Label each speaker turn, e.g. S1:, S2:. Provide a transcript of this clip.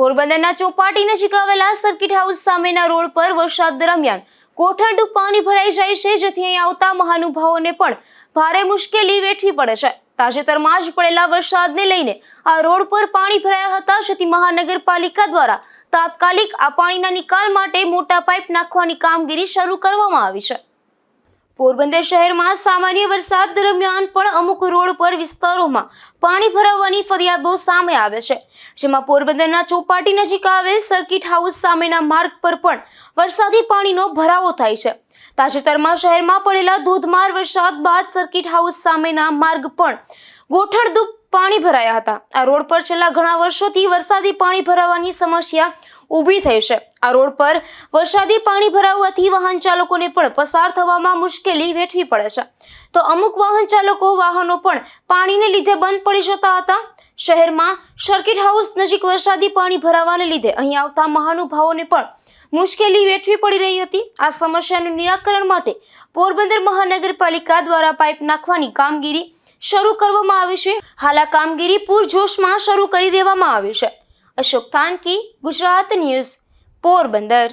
S1: પોરબંદરના ચોપાટી નજીક આવેલા સર્કિટ હાઉસ સામેના રોડ પર વરસાદ દરમિયાન કોઠાડું પાણી ભરાઈ જાય છે, જેથી અહીં આવતા મહાનુભાવોને પણ ભારે મુશ્કેલી વેઠવી પડે છે. તાજેતરમાં જ પડેલા વરસાદને લઈને આ રોડ પર પાણી ભરાયા હતા, જેથી મહાનગરપાલિકા દ્વારા તાત્કાલિક આ પાણીના નિકાલ માટે મોટા પાઇપ નાખવાની કામગીરી શરૂ કરવામાં આવી છે. પોરબંદર શહેરમાં સામાન્ય વરસાદ દરમિયાન પણ અમુક રોડ પર વિસ્તારોમાં પાણી ભરાવાની ફરિયાદો સામે આવે છે. જેમાં પોરબંદરના ચોપાટી નજીક આવેલ સર્કિટ હાઉસ સામેના માર્ગ પર પણ વરસાદી પાણીનો ભરાવો થાય છે. તાજેતરમાં શહેરમાં પડેલા ધોધમાર વરસાદ બાદ સર્કિટ હાઉસ સામેના માર્ગ પણ ગોઠણદૂપ પાણી ભરાયા હતા. આ રોડ પર છેલ્લા ઘણા વર્ષોથી વરસાદી પાણી ભરાવાની સમસ્યા ઊભી થઈ છે. આ રોડ પર વરસાદી પાણી ભરાવવાથી વાહન ચાલકોને પણ પસાર થવામાં મુશ્કેલી વેઠવી પડે છે. તો અમુક વાહન ચાલકો વાહનો પણ પાણીને લીધે બંધ પડી જતા હતા. શહેરમાં સર્કિટ હાઉસ નજીક વરસાદી પાણી ભરાવાને લીધે અહીં આવતા મહાનુભાવોને પણ મુશ્કેલી વેઠવી પડી રહી હતી. આ સમસ્યાનું નિરાકરણ માટે પોરબંદર મહાનગરપાલિકા દ્વારા પાઇપ નાખવાની કામગીરી શરૂ કરવામાં આવી છે. હાલ આ કામગીરી પૂરજોશમાં શરૂ કરી દેવામાં આવી છે. અશોક થાનકી, ગુજરાત ન્યૂઝ, પોરબંદર.